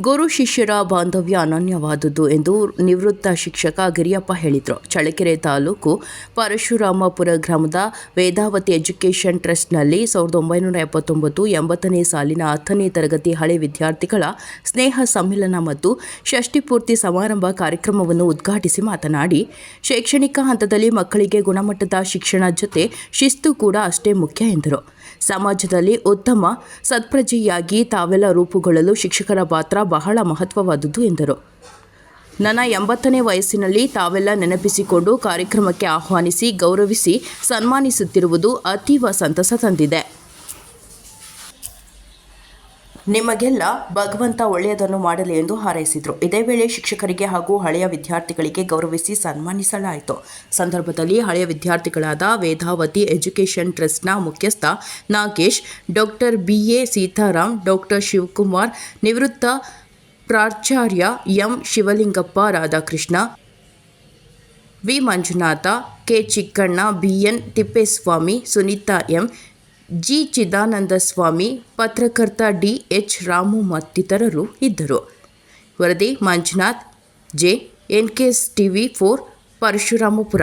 ಗುರು ಶಿಷ್ಯರ ಬಾಂಧವ್ಯ ಅನನ್ಯವಾದುದು ಎಂದು ನಿವೃತ್ತ ಶಿಕ್ಷಕ ಗಿರಿಯಪ್ಪ ಹೇಳಿದರು. ಚಳ್ಳಕೆರೆ ತಾಲೂಕು ಪರಶುರಾಮಪುರ ಗ್ರಾಮದ ವೇದಾವತಿ ಎಜುಕೇಷನ್ ಟ್ರಸ್ಟ್ನಲ್ಲಿ ಸಾವಿರದ ಒಂಬೈನೂರ ಎಪ್ಪತ್ತೊಂಬತ್ತು ಎಂಬತ್ತನೇ ಸಾಲಿನ ಹತ್ತನೇ ತರಗತಿ ಹಳೆ ವಿದ್ಯಾರ್ಥಿಗಳ ಸ್ನೇಹ ಸಮ್ಮೇಳನ ಮತ್ತು ಷಷ್ಠಿಪೂರ್ತಿ ಸಮಾರಂಭ ಕಾರ್ಯಕ್ರಮವನ್ನು ಉದ್ಘಾಟಿಸಿ ಮಾತನಾಡಿ, ಶೈಕ್ಷಣಿಕ ಹಂತದಲ್ಲಿ ಮಕ್ಕಳಿಗೆ ಗುಣಮಟ್ಟದ ಶಿಕ್ಷಣ ಜೊತೆ ಶಿಸ್ತು ಕೂಡ ಅಷ್ಟೇ ಮುಖ್ಯ ಎಂದರು. ಸಮಾಜದಲ್ಲಿ ಉತ್ತಮ ಸತ್ಪ್ರಜೆಯಾಗಿ ತಾವೆಲ್ಲ ರೂಪುಗೊಳ್ಳಲು ಶಿಕ್ಷಕರ ಪಾತ್ರ ಬಹಳ ಮಹತ್ವವಾದುದು ಎಂದರು. ನನ್ನ ಎಂಬತ್ತನೇ ವಯಸ್ಸಿನಲ್ಲಿ ತಾವೆಲ್ಲ ನೆನಪಿಸಿಕೊಂಡು ಕಾರ್ಯಕ್ರಮಕ್ಕೆ ಆಹ್ವಾನಿಸಿ ಗೌರವಿಸಿ ಸನ್ಮಾನಿಸುತ್ತಿರುವುದು ಅತೀವ ಸಂತಸ ತಂದಿದೆ. ನಿಮಗೆಲ್ಲ ಭಗವಂತ ಒಳ್ಳೆಯದನ್ನು ಮಾಡಲಿ ಎಂದು ಹಾರೈಸಿದರು. ಇದೇ ವೇಳೆ ಶಿಕ್ಷಕರಿಗೆ ಹಾಗೂ ಹಳೆಯ ವಿದ್ಯಾರ್ಥಿಗಳಿಗೆ ಗೌರವಿಸಿ ಸನ್ಮಾನಿಸಲಾಯಿತು. ಸಂದರ್ಭದಲ್ಲಿ ಹಳೆಯ ವಿದ್ಯಾರ್ಥಿಗಳಾದ ವೇದಾವತಿ ಎಜುಕೇಷನ್ ಟ್ರಸ್ಟ್ನ ಮುಖ್ಯಸ್ಥ Nagesh, doctor B A Sitaram, doctor Shivakumar, ನಿವೃತ್ತ ಪ್ರಾಚಾರ್ಯ M Shivalingappa, Radhakrishna, V Manjunatha, K Chikkanna, B N Thippeswamy, Sunitha M G. Chidananda Swamy, ಪತ್ರಕರ್ತ ಡಿ. ಎಚ್. ರಾಮು ಮತ್ತಿತರರು ಇದ್ದರು. ವರದಿ Manjunath, J. N. K. S. TV four, Parashurampura.